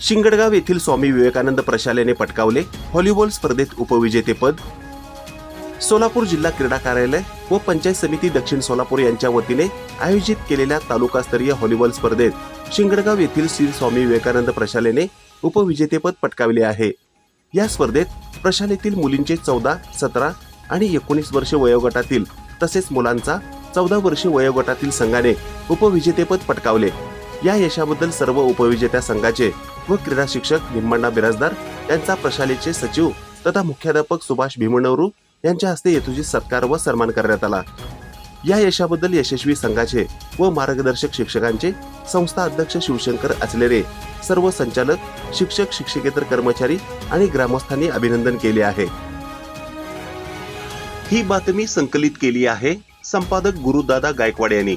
शिंगडगाव येथील स्वामी विवेकानंद प्रशालेने पटकावले व्हॉलीबॉल स्पर्धेत उपविजेतेपद. सोलापूर जिल्हा क्रीडा कार्यालय व पंचायत समिती दक्षिण सोलापूर यांच्या वतीने आयोजित केलेल्या तालुकास्तरीय व्हॉलीबॉल स्पर्धेत शिंगडगाव येथील श्री स्वामी विवेकानंद प्रशालेने उपविजेतेपद पटकावले आहे. या स्पर्धेत प्रशालेतील मुलींचे चौदा सतरा आणि एकोणीस वर्ष वयोगटातील तसेच मुलांचा चौदा वर्ष वयोगटातील संघाने उपविजेतेपद पटकावले. या यशाबद्दल सर्व उपविजेत्या संघाचे व क्रीडा शिक्षक निम्मण्णा बिराजदार यांचा प्रशालेचे सचिव तथा मुख्याध्यापक सुभाष भीमनवरू यांच्या हस्ते येतुजी सत्कार व सन्मान करण्यात आला. या यशाबद्दल यशस्वी संघाचे व मार्गदर्शक शिक्षकांचे संस्था अध्यक्ष शिवशंकर असलेले सर्व संचालक शिक्षक शिक्षकेतर कर्मचारी आणि ग्रामस्थांनी अभिनंदन केले आहे. ही बातमी संकलित केली आहे संपादक गुरुदादा गायकवाड यांनी.